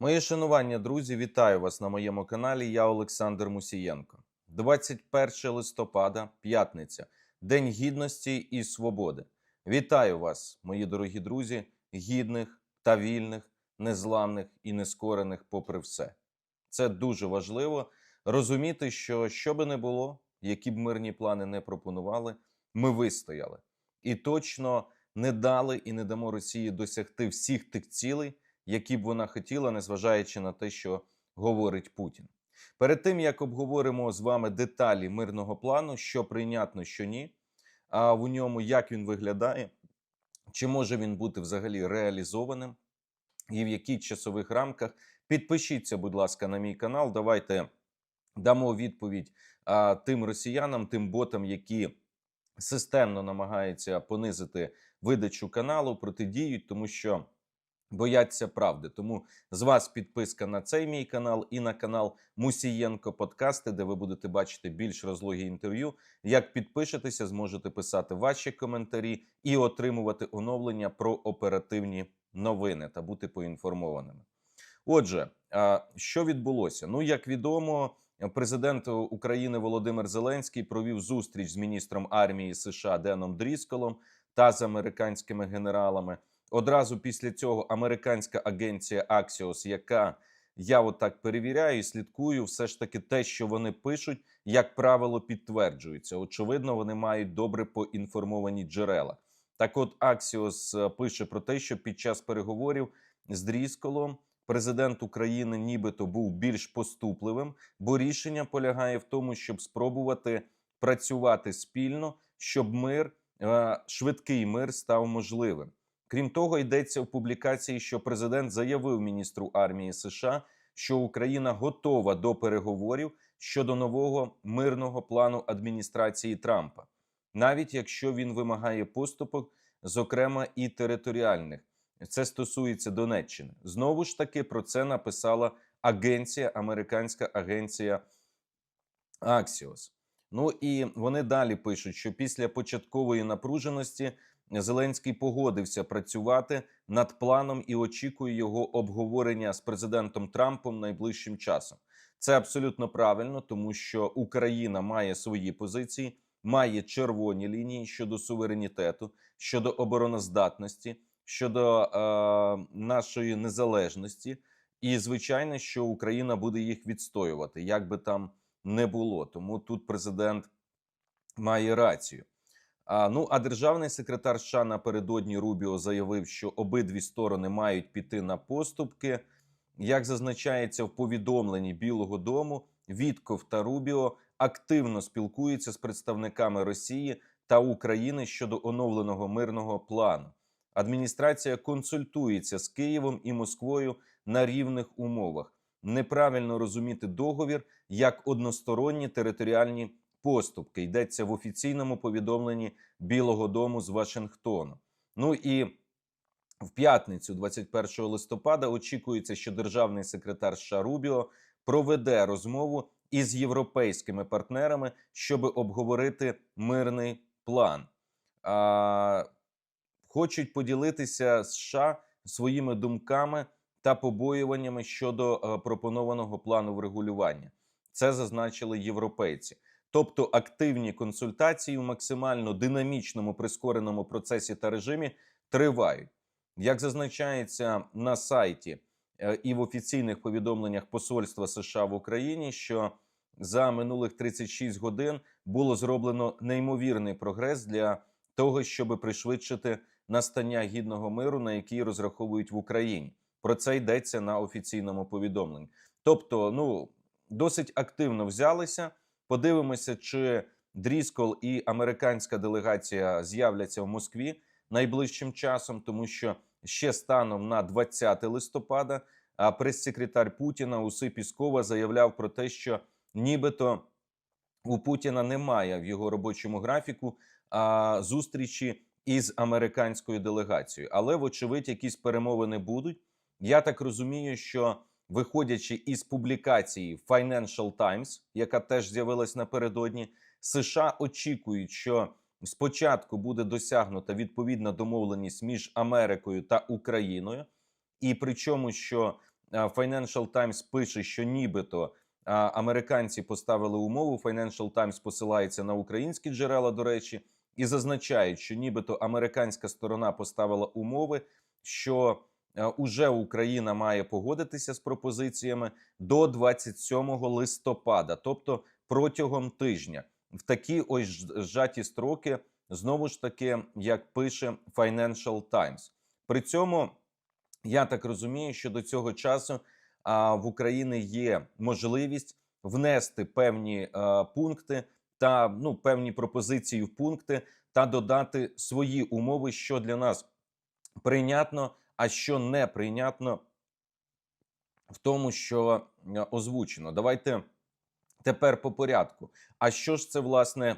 Мої шанування, друзі, вітаю вас на моєму каналі. Я Олександр Мусієнко. 21 листопада, п'ятниця, День гідності і свободи. Вітаю вас, мої дорогі друзі, гідних та вільних, незламних і нескорених, попри все. Це дуже важливо розуміти, що що би не було, які б мирні плани не пропонували, ми вистояли і точно не дали і не дамо Росії досягти всіх тих цілей, які б вона хотіла, незважаючи на те, що говорить Путін. Перед тим як обговоримо з вами деталі мирного плану, що прийнятно, що ні, а в ньому як він виглядає, чи може він бути взагалі реалізованим, і в яких часових рамках. Підпишіться, будь ласка, на мій канал. Давайте дамо відповідь а, тим росіянам, тим ботам, які системно намагаються понизити видачу каналу, протидіють, тому що бояться правди. Тому з вас підписка на цей мій канал і на канал Мусієнко Подкасти, де ви будете бачити більш розлогі інтерв'ю. Як підпишетеся, зможете писати ваші коментарі і отримувати оновлення про оперативні новини та бути поінформованими. Отже, що відбулося? Ну, як відомо, президент України Володимир Зеленський провів зустріч з міністром армії США Деном Дрісколом та з американськими генералами. Одразу після цього американська агенція Axios, яка я отак перевіряю і слідкую, все ж таки те, що вони пишуть, як правило, підтверджується. Очевидно, вони мають добре поінформовані джерела. Так, от Axios е, пише про те, що під час переговорів з Дрісколом президент України нібито був більш поступливим, бо рішення полягає в тому, щоб спробувати працювати спільно, щоб мир, е, швидкий мир став можливим. Крім того, йдеться в публікації, що президент заявив міністру армії США, що Україна готова до переговорів щодо нового мирного плану адміністрації Трампа, навіть якщо він вимагає поступок, зокрема і територіальних. Це стосується Донеччини. Знову ж таки про це написала агенція, американська агенція Axios. Ну і вони далі пишуть, що після початкової напруженості Зеленський погодився працювати над планом і очікує його обговорення з президентом Трампом найближчим часом. Це абсолютно правильно, тому що Україна має свої позиції, має червоні лінії щодо суверенітету, щодо обороноздатності, щодо е, нашої незалежності. І звичайно, що Україна буде їх відстоювати, як би там не було. Тому тут президент має рацію. А, ну а державний секретар США напередодні Рубіо заявив, що обидві сторони мають піти на поступки. Як зазначається в повідомленні Білого Дому, Вітков та Рубіо активно спілкуються з представниками Росії та України щодо оновленого мирного плану. Адміністрація консультується з Києвом і Москвою на рівних умовах. Неправильно розуміти договір як односторонні територіальні поступки. Йдеться в офіційному повідомленні Білого Дому з Вашингтону. Ну і в п'ятницю, 21 листопада, очікується, що державний секретар США Рубіо проведе розмову із європейськими партнерами, щоб обговорити мирний план. А, Хочуть поділитися США своїми думками та побоюваннями щодо е, пропонованого плану врегулювання. Це зазначили європейці. Тобто активні консультації в максимально динамічному прискореному процесі та режимі тривають. Як зазначається на сайті е, і в офіційних повідомленнях Посольства США в Україні, що за минулих 36 годин було зроблено неймовірний прогрес для того, щоб пришвидшити настання гідного миру, на який розраховують в Україні. Про це йдеться на офіційному повідомленні. Тобто, ну досить активно взялися. Подивимося, чи Дріскол і американська делегація з'являться в Москві найближчим часом, тому що ще станом на 20 листопада прес-секретар Путіна Уси Піскова заявляв про те, що нібито у Путіна немає в його робочому графіку а, зустрічі із американською делегацією. Але, вочевидь, якісь перемовини будуть. Я так розумію, що виходячи із публікації Financial Times, яка теж з'явилась напередодні, США очікують, що спочатку буде досягнута відповідна домовленість між Америкою та Україною, і причому, що а, Financial Times пише, що нібито американці поставили умову. Financial Times посилається на українські джерела, до речі, і зазначають, що нібито американська сторона поставила умови, що е, уже Україна має погодитися з пропозиціями до 27 листопада, тобто протягом тижня, в такі ось зжаті строки, знову ж таки, як пише Financial Times. При цьому я так розумію, що до цього часу а, в Україні є можливість внести певні а, пункти та ну певні пропозиції в пункти та додати свої умови, що для нас прийнятно, а що не прийнятно в тому, що е, озвучено. Давайте тепер по порядку. А що ж це власне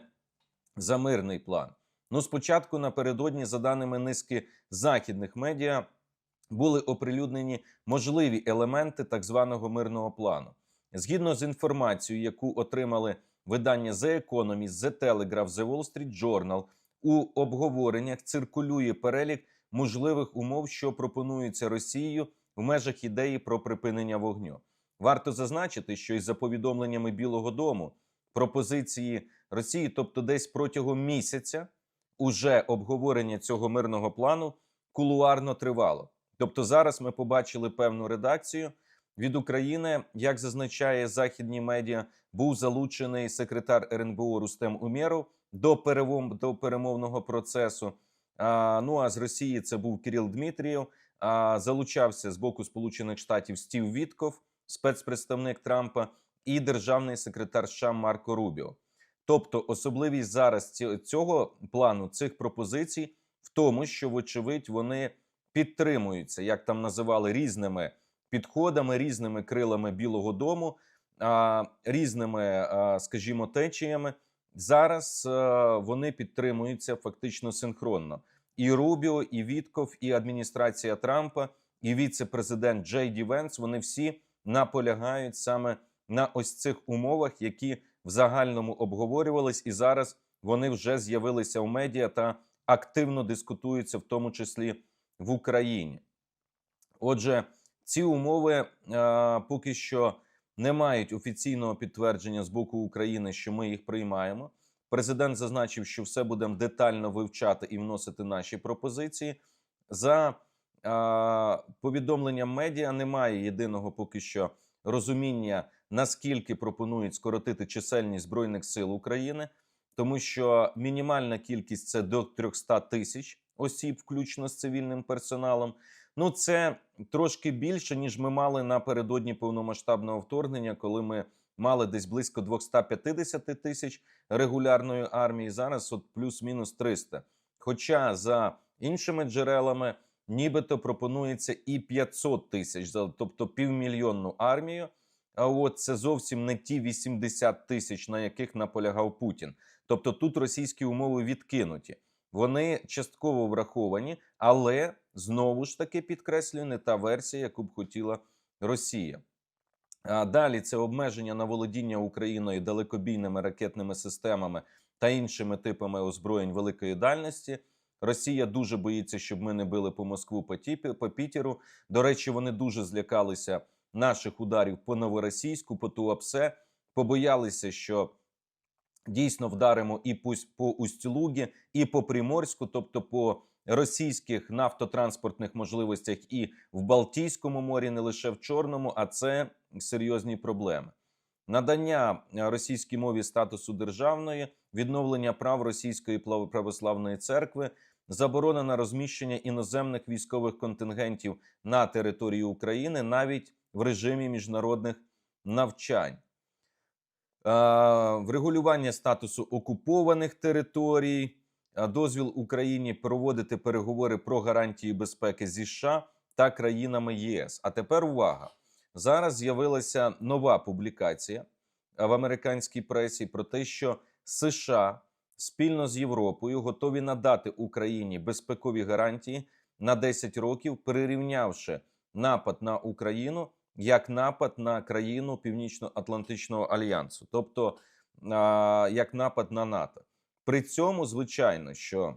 за мирний план? Ну, спочатку напередодні, за даними низки західних медіа, були оприлюднені можливі елементи так званого мирного плану. Згідно з інформацією, яку отримали видання The Economist, The Telegraph, The Wall Street Journal, у обговореннях циркулює перелік можливих умов, що пропонуються Росією в межах ідеї про припинення вогню. Варто зазначити, що із за повідомленнями Білого Дому пропозиції Росії, тобто десь протягом місяця, уже обговорення цього мирного плану кулуарно тривало. Тобто, зараз ми побачили певну редакцію від України, як зазначає західні медіа, був залучений секретар РНБО Рустем Умєров до перемовного процесу. Ну а з Росії це був Кирил Дмитрієв. Залучався з боку Сполучених Штатів Стів Вітков, спецпредставник Трампа, і державний секретар США Марко Рубіо. Тобто, особливість зараз цього плану цих пропозицій в тому, що, вочевидь, вони підтримуються, як там називали різними підходами, різними крилами Білого Дому, різними, скажімо, течіями. Зараз е, вони підтримуються фактично синхронно. І Рубіо, і Вітков, і адміністрація Трампа, і віце-президент Джей Ді Венс, вони всі наполягають саме на ось цих умовах, які в загальному обговорювались, і зараз вони вже з'явилися в медіа та активно дискутуються, в тому числі в Україні. Отже, ці умови е, поки що не мають офіційного підтвердження з боку України, що ми їх приймаємо. Президент зазначив, що все будемо детально вивчати і вносити наші пропозиції. За е, повідомленням медіа немає єдиного поки що розуміння, наскільки пропонують скоротити чисельність збройних сил України, тому що мінімальна кількість це до 300 тисяч осіб, включно з цивільним персоналом. Ну, це трошки більше, ніж ми мали напередодні повномасштабного вторгнення, коли ми мали десь близько 250 тисяч регулярної армії. Зараз от плюс-мінус 300. Хоча за іншими джерелами нібито пропонується і 500 тисяч, тобто півмільйонну армію. А от це зовсім не ті 80 тисяч, на яких наполягав Путін. Тобто тут російські умови відкинуті. Вони частково враховані, але знову ж таки підкреслюю, не та версія, яку б хотіла Росія. А далі це обмеження на володіння Україною далекобійними ракетними системами та іншими типами озброєнь великої дальності. Росія дуже боїться, щоб ми не били по Москву по, Тіпі, по Пітеру. До речі, вони дуже злякалися наших ударів по новоросійську, по Туапсе, побоялися, що дійсно вдаримо і по, по Усть-Лугі, і по Приморську, тобто по російських нафтотранспортних можливостях і в Балтійському морі, не лише в Чорному, а це серйозні проблеми. Надання російській мові статусу державної, відновлення прав Російської православної церкви, заборона на розміщення іноземних військових контингентів на території України, навіть в режимі міжнародних навчань. Е, врегулювання статусу окупованих територій, е, дозвіл Україні проводити переговори про гарантії безпеки зі США та країнами ЄС. А тепер увага! Зараз з'явилася нова публікація е, в американській пресі про те, що США спільно з Європою готові надати Україні безпекові гарантії на 10 років, прирівнявши напад на Україну як напад на країну Північно-Атлантичного альянсу, тобто як напад на НАТО. При цьому, звичайно, що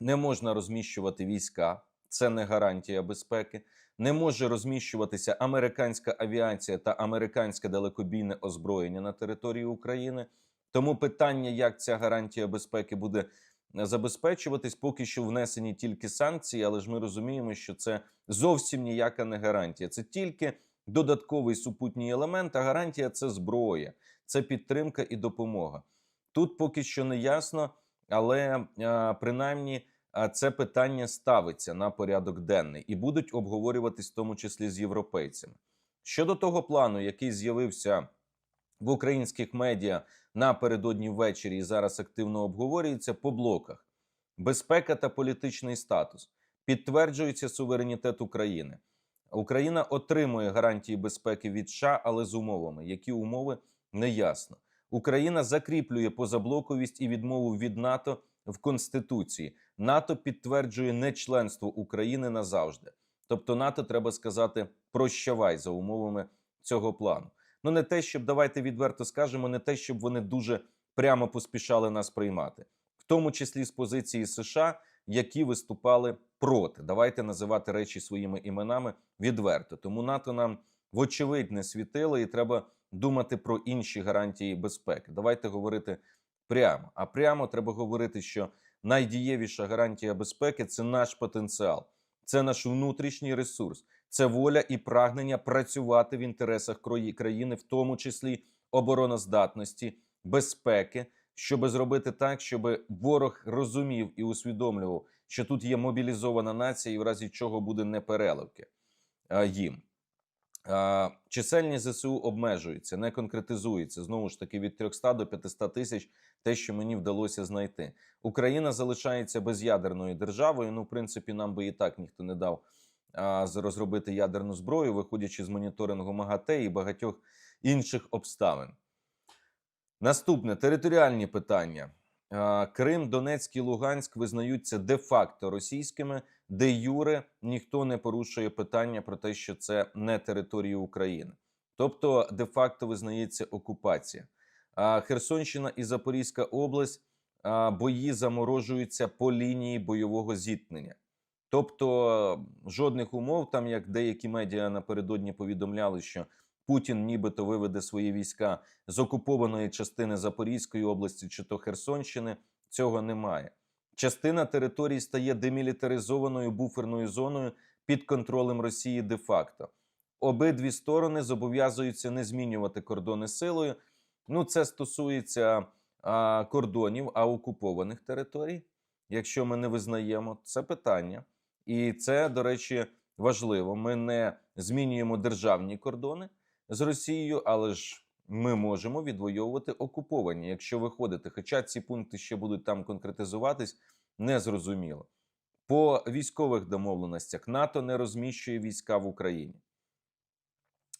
не можна розміщувати війська, це не гарантія безпеки. не може розміщуватися американська авіація та американське далекобійне озброєння на території України. Тому питання, як ця гарантія безпеки буде е, забезпечуватись, поки що внесені тільки санкції, але ж ми розуміємо, що це зовсім ніяка не гарантія. Це тільки додатковий супутній елемент. А гарантія це зброя, це підтримка і допомога. Тут поки що не ясно, але а, принаймні а, це питання ставиться на порядок денний і будуть обговорюватись в тому числі з європейцями. Щодо того плану, який з'явився в українських медіа напередодні ввечері і зараз активно обговорюється по блоках: безпека та політичний статус, підтверджується суверенітет України. Україна отримує гарантії безпеки від США, але з умовами. Які умови не ясно. Україна закріплює позаблоковість і відмову від НАТО в Конституції. НАТО підтверджує нечленство України назавжди. Тобто, НАТО треба сказати прощавай за умовами цього плану. Ну не те, щоб давайте відверто скажемо, не те, щоб вони дуже прямо поспішали нас приймати, в тому числі з позиції США, які виступали проти. Давайте називати речі своїми іменами відверто. Тому НАТО нам вочевидь не світило, і треба думати про інші гарантії безпеки. Давайте говорити прямо. А прямо треба говорити, що найдієвіша гарантія безпеки це наш потенціал, це наш внутрішній ресурс, це воля і прагнення працювати в інтересах країни, в тому числі обороноздатності, безпеки, щоб зробити так, щоб ворог розумів і усвідомлював, що тут є мобілізована нація, і в разі чого буде непереливки їм. Чисельність ЗСУ обмежується, не конкретизується знову ж таки від 300 до 500 тисяч. Те, що мені вдалося знайти, Україна залишається безядерною державою. Ну, в принципі, нам би і так ніхто не дав а, розробити ядерну зброю, виходячи з моніторингу МАГАТЕ і багатьох інших обставин. Наступне територіальні питання. А, Крим, Донецьк і Луганськ визнаються де-факто російськими, де юре ніхто не порушує питання про те, що це не територія України. Тобто, де-факто визнається окупація. Херсонщина і Запорізька область бої заморожуються по лінії бойового зіткнення. Тобто жодних умов, там як деякі медіа напередодні повідомляли, що Путін нібито виведе свої війська з окупованої частини Запорізької області чи то Херсонщини, цього немає. Частина території стає демілітаризованою буферною зоною під контролем Росії де-факто. Обидві сторони зобов'язуються не змінювати кордони силою. Ну, це стосується а, кордонів, а окупованих територій. Якщо ми не визнаємо це питання, і це, до речі, важливо. Ми не змінюємо державні кордони з Росією, але ж ми можемо відвоювати окуповані, якщо виходити. Хоча ці пункти ще будуть там конкретизуватись, незрозуміло. По військових домовленостях НАТО не розміщує війська в Україні.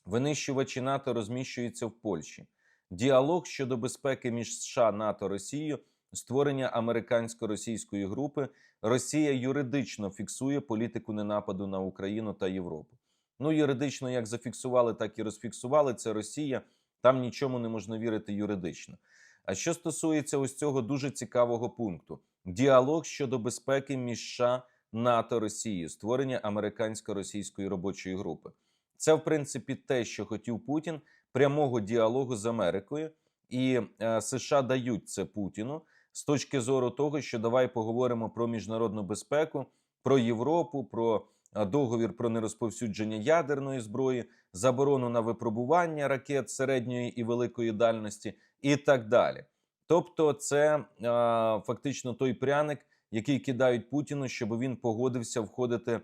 Винищувачі НАТО розміщуються в Польщі. Діалог щодо безпеки між США, НАТО Росією, створення американсько-російської групи. Росія юридично фіксує політику ненападу на Україну та Європу. Ну, юридично як зафіксували, так і розфіксували. Це Росія. Там нічому не можна вірити юридично. А що стосується ось цього дуже цікавого пункту: діалог щодо безпеки між США, НАТО Росією, створення американсько-російської робочої групи. Це, в принципі, те, що хотів Путін, прямого діалогу з Америкою, і е, США дають це Путіну з точки зору того, що давай поговоримо про міжнародну безпеку, про Європу, про договір про нерозповсюдження ядерної зброї, заборону на випробування ракет середньої і великої дальності, і так далі. Тобто, це е, фактично той пряник, який кидають Путіну, щоб він погодився входити е,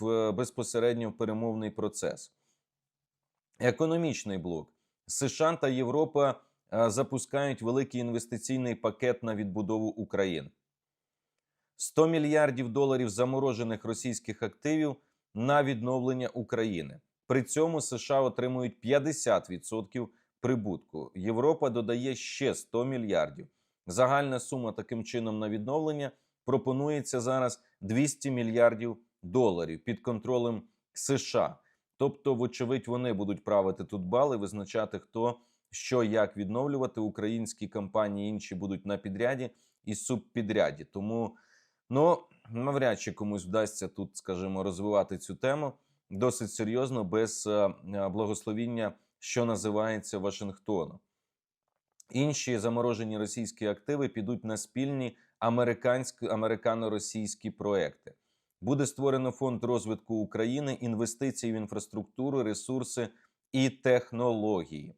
в безпосередньо в перемовний процес. Економічний блок США та Європа запускають великий інвестиційний пакет на відбудову України. 100 мільярдів доларів заморожених російських активів на відновлення України. При цьому США отримують 50% прибутку. Європа додає ще 100 мільярдів. Загальна сума таким чином на відновлення пропонується зараз 200 мільярдів доларів під контролем США. Тобто, вочевидь, вони будуть правити тут бали, визначати хто що як відновлювати. Українські компанії інші будуть на підряді і субпідряді. Тому ну навряд чи комусь вдасться тут, скажімо, розвивати цю тему досить серйозно без е, е, благословіння, що називається Вашингтону. Інші заморожені російські активи підуть на спільні американо-російські проекти. Буде створено фонд розвитку України, інвестиції в інфраструктуру, ресурси і технології.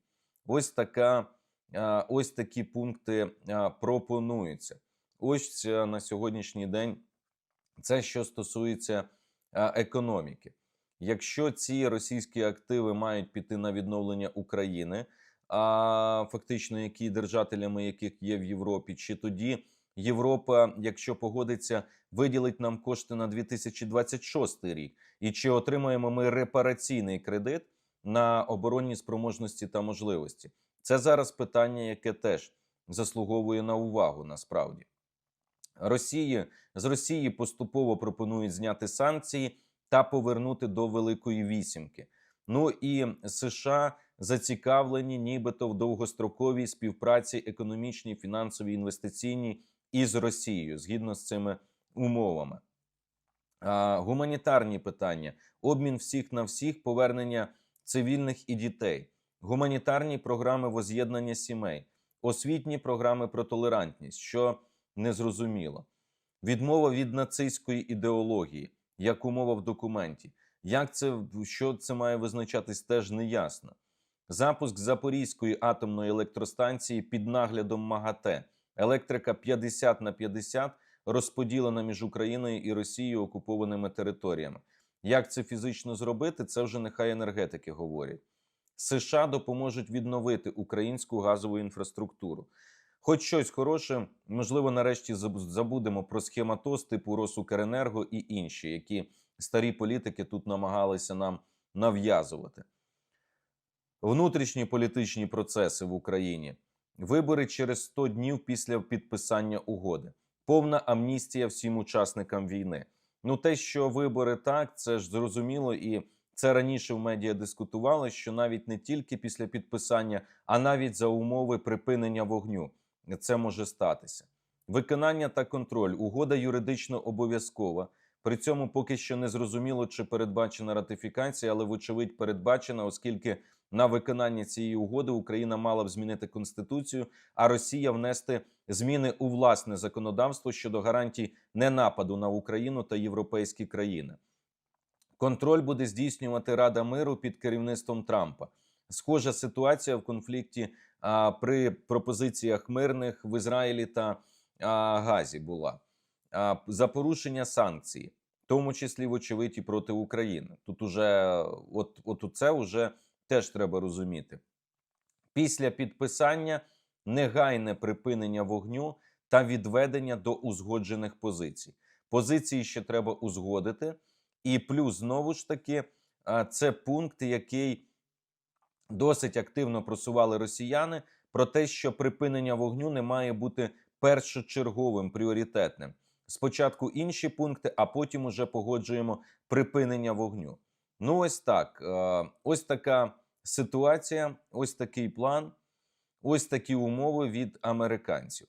Ось така, е, ось такі пункти пропонуються. Ось е, на сьогоднішній день це що стосується е, економіки. Якщо ці російські активи мають піти на відновлення України, а фактично які держателями яких є в Європі, чи тоді Європа, якщо погодиться, виділить нам кошти на 2026 рік, і чи отримаємо ми репараційний кредит на оборонні спроможності та можливості? Це зараз питання, яке теж заслуговує на увагу насправді. Росії з Росії поступово пропонують зняти санкції та повернути до Великої Вісімки. Ну і США зацікавлені, нібито в довгостроковій співпраці економічній, фінансовій, інвестиційній із Росією згідно з цими умовами. А, гуманітарні питання, обмін всіх на всіх, повернення цивільних і дітей, гуманітарні програми воз'єднання сімей, освітні програми про толерантність, що незрозуміло, відмова від нацистської ідеології, як умова в документі. Як це що це має визначатись, теж неясно. Запуск Запорізької атомної електростанції під наглядом МАГАТЕ. Електрика 50 на 50 розподілена між Україною і Росією окупованими територіями. Як це фізично зробити, це вже нехай енергетики говорять. США допоможуть відновити українську газову інфраструктуру. Хоч щось хороше, можливо, нарешті забудемо про схематоз типу Росукренерго і інші, які старі політики тут намагалися нам нав'язувати. Внутрішні політичні процеси в Україні, вибори через 100 днів після підписання угоди, повна амністія всім учасникам війни. Ну, те, що вибори так, це ж зрозуміло, і це раніше в медіа дискутували, що навіть не тільки після підписання, а навіть за умови припинення вогню це може статися. Виконання та контроль. Угода юридично обов'язкова. При цьому поки що не зрозуміло, чи передбачена ратифікація, але вочевидь передбачена, оскільки на виконання цієї угоди Україна мала б змінити конституцію, а Росія внести зміни у власне законодавство щодо гарантій ненападу на Україну та європейські країни. Контроль буде здійснювати Рада миру під керівництвом Трампа. Схожа ситуація в конфлікті при пропозиціях мирних в Ізраїлі та Газі була за порушення санкцій, в тому числі вочевидь проти України. Тут уже от, от це вже теж треба розуміти. Після підписання негайне припинення вогню та відведення до узгоджених позицій. Позиції ще треба узгодити, і плюс знову ж таки, це пункт, який досить активно просували росіяни, про те, що припинення вогню не має бути першочерговим пріоритетним. Спочатку інші пункти, а потім уже погоджуємо припинення вогню. Ну, ось так. Е, Ось така ситуація, ось такий план, ось такі умови від американців.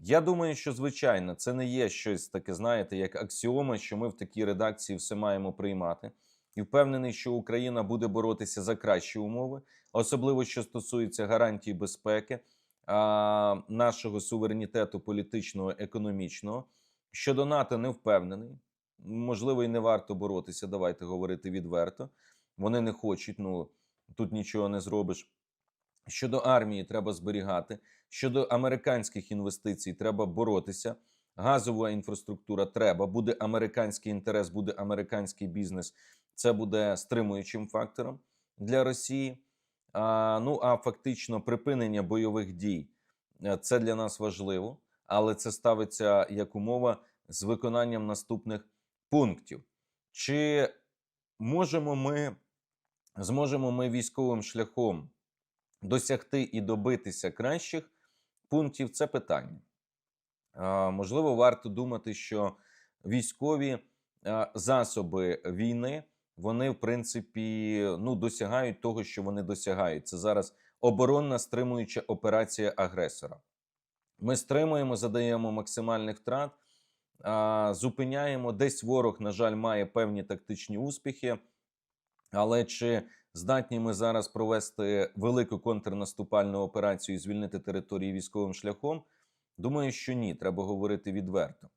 Я думаю, що звичайно це не є щось таке, знаєте, як аксіома, що ми в такій редакції все маємо приймати. І впевнений, що Україна буде боротися за кращі умови, особливо що стосується гарантій безпеки, а, нашого суверенітету політичного, економічного. Щодо НАТО не впевнений. Можливо, і не варто боротися. Давайте говорити відверто. Вони не хочуть, ну тут нічого не зробиш. Щодо армії треба зберігати. Щодо американських інвестицій треба боротися. Газова інфраструктура треба. Буде американський інтерес, буде американський бізнес. Це буде стримуючим фактором для Росії. А, ну а фактично припинення бойових дій е, це для нас важливо, але це ставиться як умова з виконанням наступних пунктів. Чи можемо ми зможемо ми військовим шляхом досягти і добитися кращих пунктів? Це питання. А, можливо, варто думати, що військові засоби війни вони, в принципі, ну, досягають того, що вони досягають. Це зараз оборонна стримуюча операція агресора. Ми стримуємо, задаємо максимальних втрат. зупиняємо. Десь ворог, на жаль, має певні тактичні успіхи. Але чи здатні ми зараз провести велику контрнаступальну операцію і звільнити території військовим шляхом? Думаю, що ні, треба говорити відверто.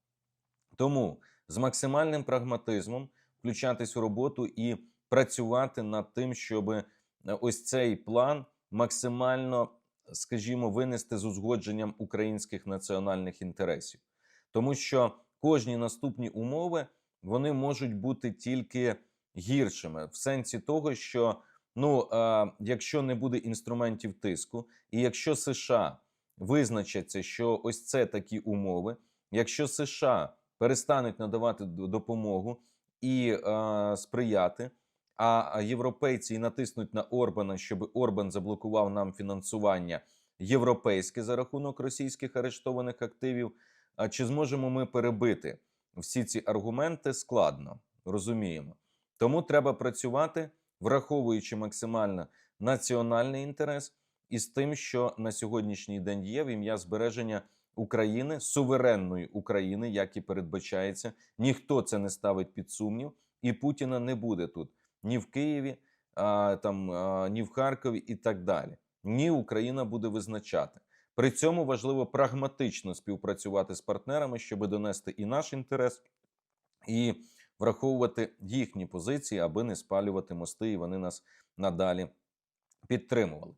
Тому з максимальним прагматизмом включатись у роботу і працювати над тим, щоб е, ось цей план максимально, скажімо, винести з узгодженням українських національних інтересів, тому що кожні наступні умови вони можуть бути тільки гіршими в сенсі того, що ну, е, якщо не буде інструментів тиску, і якщо США визначаться, що ось це такі умови, якщо США перестануть надавати допомогу і е, сприяти, а європейці натиснуть на Орбана, щоб Орбан заблокував нам фінансування європейське за рахунок російських арештованих активів. А чи зможемо ми перебити всі ці аргументи? Складно розуміємо. Тому треба працювати, враховуючи максимально національний інтерес і з тим, що на сьогоднішній день є в ім'я збереження України, суверенної України, як і передбачається. Ніхто це не ставить під сумнів, і Путіна не буде тут ні в Києві, а, там, а, ні в Харкові і так далі. Ні, Україна буде визначати. При цьому важливо прагматично співпрацювати з партнерами, щоб донести і наш інтерес, і враховувати їхні позиції, аби не спалювати мости, і вони нас надалі підтримували.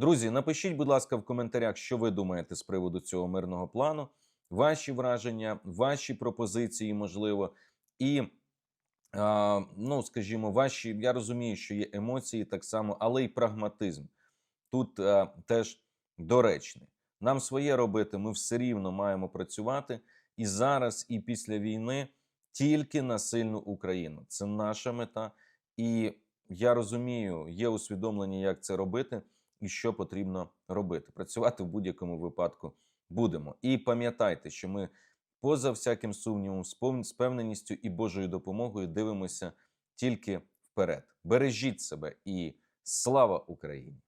Друзі, напишіть, будь ласка, в коментарях, що ви думаєте з приводу цього мирного плану, ваші враження, ваші пропозиції, можливо, і, а, ну, скажімо, ваші. Я розумію, що є емоції так само, але й прагматизм тут а, теж доречний. Нам своє робити, ми все рівно маємо працювати і зараз, і після війни тільки на сильну Україну. Це наша мета. І я розумію, є усвідомлення, як це робити і що потрібно робити. Працювати в будь-якому випадку будемо. І пам'ятайте, що ми поза всяким сумнівом, з певненістю і Божою допомогою дивимося тільки вперед. Бережіть себе і слава Україні!